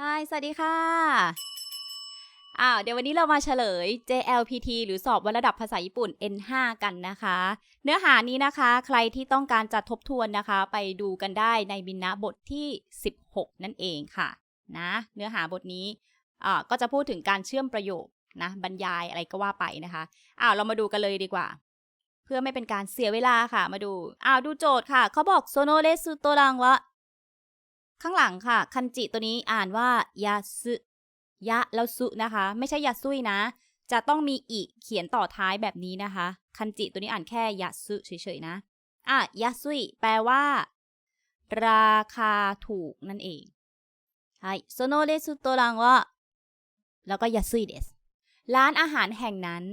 ฮายสวัสดีค่ะ อ้าว เดี๋ยววันนี้เรามาเฉลย JLPT หรือสอบวัดระดับภาษาญี่ปุ่น N5 กันนะคะ เนื้อหานี้นะคะ ใครที่ต้องการจะทบทวนนะคะ ไปดูกันได้ในบินนะบทที่ 16 นั่นเองค่ะ นะ เนื้อหาบทนี้อ่าก็จะพูดถึงการเชื่อมประโยคนะ บรรยายอะไรก็ว่าไปนะคะ อ้าว เรามาดูกันเลยดีกว่า เพื่อไม่เป็นการเสียเวลาค่ะมาดูอ้าวดูโจทย์ค่ะ เขาบอกโซโนเรสุโตรังวะข้างหลังค่ะ คันจิตัวนี้อ่านว่ายาสุยะแล้วสุนะคะ ไม่ใช่ยาซุยนะ จะต้องมีอีเขียนต่อท้ายแบบนี้นะคะ คันจิตัวนี้อ่านแค่ยาสุเฉยๆนะอะยาซุยแปลว่า ราคาถูกนั่นเองใช่โซโนเรสุโตรังวะแล้วก็ยาซุยเดสร้านอาหารแห่งนั้น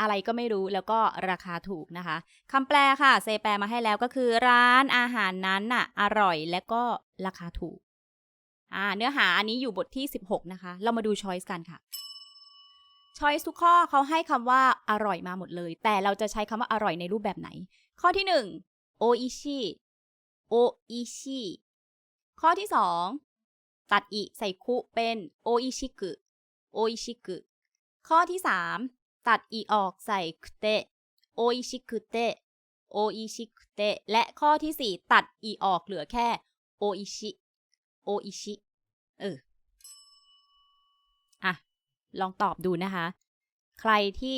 อะไรก็ไม่รู้แล้วก็ราคาถูกนะคะคำแปลค่ะเซแปลมาให้แล้วก็คือร้านอาหารนั้นน่ะอร่อยและก็ราคาถูกอ่าเนื้อหาอันนี้อยู่บทที่ 16 นะคะ เรามาดูช้อยส์กันค่ะช้อยส์ทุกข้อเขาให้คำว่าอร่อยมาหมดเลย แต่เราจะใช้คำว่าอร่อยในรูปแบบไหน ข้อที่ 1 โออิชิโออิชิข้อที่ 2 ตัดอิใส่คุเป็นโออิชิกุโออิชิกุข้อที่ 3 ตัดอีออกใส่คุเตะโออิชิคุเตะโออิชิคุเตะและข้อที่4ตัดอีออกเหลือแค่โออิชิโออิชิเอออะ ลองตอบดูนะคะ ใครที่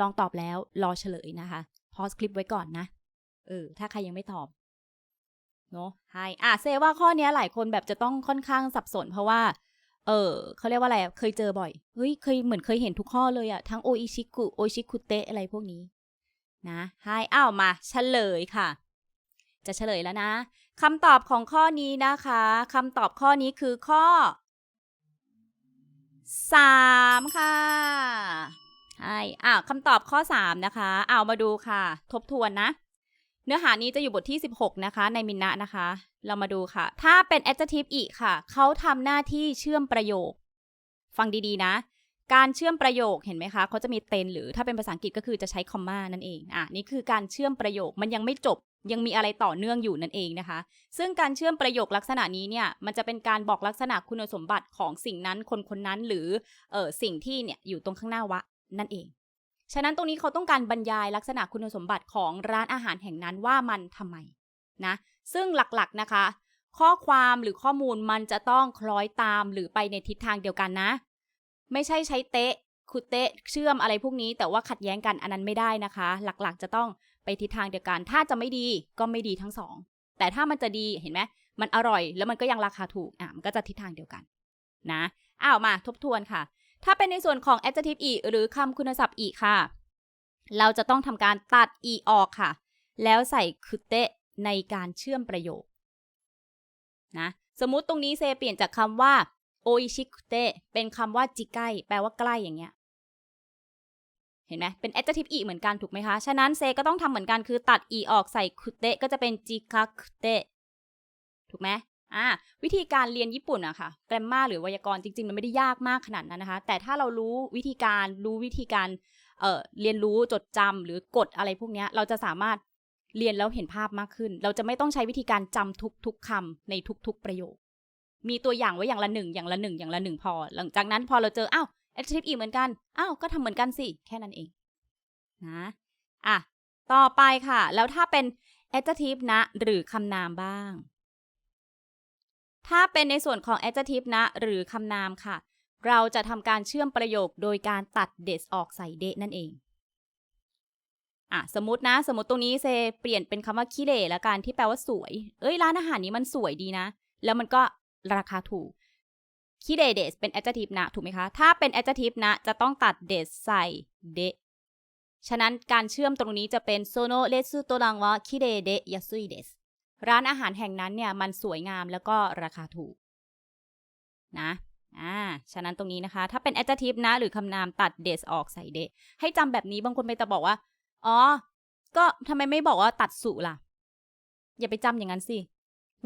ลองตอบแล้วรอเฉลยนะคะพอสคลิปไว้ก่อนนะ เออ ถ้าใครยังไม่ตอบ เนอะใช่อะเซว่าข้อนี้หลายคนแบบจะต้องค่อนข้างสับสนเพราะว่า เออเขาเรียกว่าอะไรอะเคยเจอบ่อย เฮ้ย เคยเหมือนเคยเห็นทุกข้อเลยอะทั้งโออิชิกุโอิชิคุเตะอะไรพวกนี้ นะให้อ้าวมาเฉลยค่ะ จะเฉลยแล้วนะคำตอบของข้อนี้นะคะคำตอบข้อนี้คือข้อ3ค่ะใช่อ้าวคำตอบข้อ3นะคะ เอามาดูค่ะ ทบทวนนะ เนื้อหานี้จะอยู่บทที่ 16 นะคะ ในมินนะนะคะ เรามาดูค่ะ ถ้าเป็น adjective อีกค่ะ เขาทำหน้าที่เชื่อมประโยค ฟังดีๆนะ การเชื่อมประโยคเห็นไหมคะ เขาจะมีเตนหรือถ้าเป็นภาษาอังกฤษก็คือจะใช้คอมมานั่นเอง อะ นี่คือการเชื่อมประโยค มันยังไม่จบ ยังมีอะไรต่อเนื่องอยู่นั่นเองนะคะ ซึ่งการเชื่อมประโยคลักษณะนี้เนี่ย มันจะเป็นการบอกลักษณะคุณสมบัติของสิ่งนั้น คนคนนั้น หรือ เออสิ่งที่เนี่ย อยู่ตรงข้างหน้าวะ นั่นเอง ฉะนั้นตรงนี้เขาต้องการบรรยายลักษณะคุณสมบัติของร้านอาหารแห่งนั้นว่ามันทำไมนะ ซึ่งหลักๆนะคะ ข้อความหรือข้อมูลมันจะต้องคล้อยตามหรือไปในทิศทางเดียวกันนะ ไม่ใช่ใช้เตะคุเตะเชื่อมอะไรพวกนี้ แต่ว่าขัดแย้งกันอันนั้นไม่ได้นะคะ หลักๆ จะต้องไปทิศทางเดียวกัน ถ้าจะไม่ดีก็ไม่ดีทั้งสอง แต่ถ้ามันจะดีเห็นไหมมันอร่อย แล้วมันก็ยังราคาถูกอะมันก็จะทิศทางเดียวกัน นะอ้าวมาทบทวนค่ะ ถ้าเป็นในส่วนของ adjective อีหรือคำคุณศัพท์อีค่ะ เราจะต้องทำการตัดอีออกค่ะ แล้วใส่คุเตะในการเชื่อมประโยคนะสมมุติตรงนี้เซเปลี่ยนจากคำว่าโออิชิคุเตะเป็นคำว่าจิใกล้แปลว่าใกล้อย่างเงี้ยเห็นไหมเป็น adjective อีเหมือนกันถูกไหมคะ ฉะนั้นเซก็ต้องทำเหมือนกันคือตัดอีออกใส่คุเตะก็จะเป็นจิคาคุเตะถูกไหม อ่าวิธีการเรียนญี่ปุ่นอะค่ะแกรมมาหรือไวยากรณ์จริงๆ มันไม่ได้ยากมากขนาดนั้นนะคะ แต่ถ้าเรารู้วิธีการรู้วิธีการเอ่อเรียนรู้จดจำหรือกฎอะไรพวกนี้เราจะสามารถเรียนแล้วเห็นภาพมากขึ้น เราจะไม่ต้องใช้วิธีการจำทุกๆคำในทุกๆประโยค มีตัวอย่างไว้อย่างละหนึ่งอย่างละหนึ่งอย่างละหนึ่งพอ หลังจากนั้นพอเราเจออ้าว adjective อีกเหมือนกันอ้าวก็ทำเหมือนกันสิแค่นั้นเองนะอะต่อไปค่ะ แล้วถ้าเป็น adjective นะ หรือคำนามบ้าง ถ้าเป็นในส่วนของ adjective นะ หรือคำนามค่ะ เราจะทำการเชื่อมประโยคโดยการตัด des ออกใส่ de นั่นเองอะสมมตินะ สมมติตรงนี้เซเปลี่ยนเป็นคำว่าคิเดแล้วกันที่แปลว่าสวย เอ้ยร้านอาหารนี้มันสวยดีนะ แล้วมันก็ราคาถูกคิเดเดสเป็น adjective นะ ถูกไหมคะ ถ้าเป็น adjective นะ จะต้องตัด des ใส่ de ฉะนั้นการเชื่อมตรงนี้จะเป็นโซโนเรสุโตรังวะคิเดเดยาซุยเดส ร้านอาหารแห่งนั้นเนี่ยมันสวยงามแล้วก็ราคาถูกนะอ่า ฉะนั้นตรงนี้นะคะ ถ้าเป็น adjective นะ หรือคำนามตัด des ออกใส่ de ให้จำแบบนี้บางคนไปแต่บอกว่า อ๋อ ก็ทำไมไม่บอกว่าตัดสุล่ะ อย่าไปจำอย่างนั้นสิ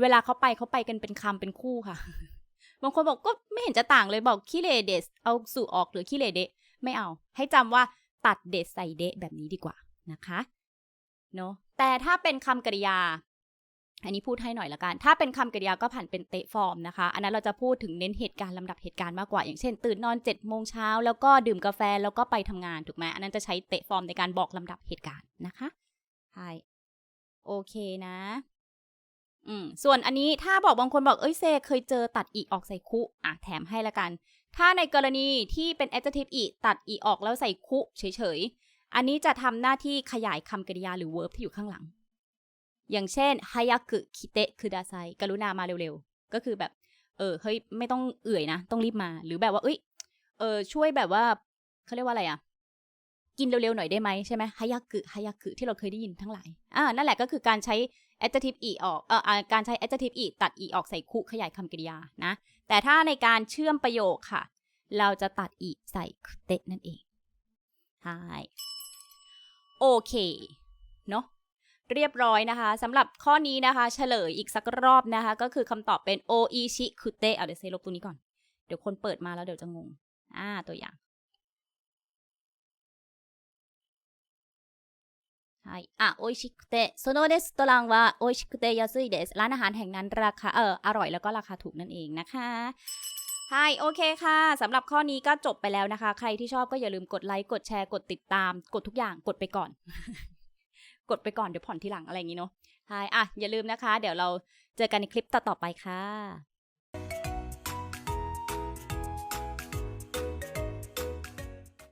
เวลาเขาไปเขาไปกันเป็นคำเป็นคู่ค่ะ บางคนบอกก็ไม่เห็นจะต่างเลยบอกคิเลเดสเอาสุออกหรือคิเลเดะไม่เอา ให้จำว่าตัดเดสใส่เดะแบบนี้ดีกว่านะคะ เนอะแต่ถ้าเป็นคำกริยา อันนี้พูดให้หน่อยละกัน ถ้าเป็นคำกริยาก็ผันเป็นเตะฟอร์มนะคะ อันนั้นเราจะพูดถึงเน้นเหตุการณ์ลำดับเหตุการณ์มากกว่า อย่างเช่น ตื่นนอน7จ็ดโมงเช้าแล้วก็ดื่มกาแฟแล้วก็ไปทำงานถูกไหมอันนั้นจะใช้เตะฟอร์มในการบอกลำดับเหตุการณ์นะคะใช่โอเคนะอืมส่วนอันนี้ถ้าบอกบางคนบอกเอ้ยเซเคยเจอตัดอีออกใส่คุอะแถมให้ละกัน ถ้าในกรณีที่เป็น adjective อีตัดอีออกแล้วใส่คุเฉยๆอันนี้จะทำหน้าที่ขยายคำกริยาหรือ verb ที่อยู่ข้างหลัง อย่างเช่นฮายากุคิเตะคือดาไซกรุณามาเร็วๆ ก็คือแบบ เออเฮ้ยไม่ต้องเอื่อยนะ ต้องรีบมา หรือแบบว่า เอ้ยเออช่วยแบบว่าเขาเรียกว่าอะไรอะกินเร็วๆหน่อยได้ไหมใช่ไหมฮายากุฮายากุที่เราเคยได้ยินทั้งหลายอ่านั่นแหละก็คือการใช้ adjective อีออกเอออ่าการใช้ adjective อีตัดอีออกใส่คุขยายคำกริยานะ แต่ถ้าในการเชื่อมประโยคค่ะ เราจะตัดอีใส่เตะนั่นเองใช่โอเค เนอะ เรียบร้อยนะคะสำหรับข้อนี้นะคะเฉลยอีกสักรอบนะคะ ก็คือคำตอบเป็นโออิชิคุเตะเอาเดี๋ยวเซลบตรงนี้ก่อน เดี๋ยวคนเปิดมาแล้วเดี๋ยวจะงง อ่าตัวอย่างใช่อะโออิชิคุเตะโซโนเดสตรังว่าโออิชิคุเตะยาซุยเดสร้านอาหารแห่งนั้นราคา เออ อร่อยแล้วก็ราคาถูกนั่นเองนะคะใช่โอเคค่ะ สำหรับข้อนี้ก็จบไปแล้วนะคะ ใครที่ชอบก็อย่าลืมกดไลค์ กดแชร์ กดติดตาม กดทุกอย่าง กดไปก่อน กดไปก่อนเดี๋ยวผ่อนทีหลังอะไรอย่างนี้เนาะใช่อะอย่าลืมนะคะ เดี๋ยวเราเจอกันในคลิปต่อๆไปค่ะ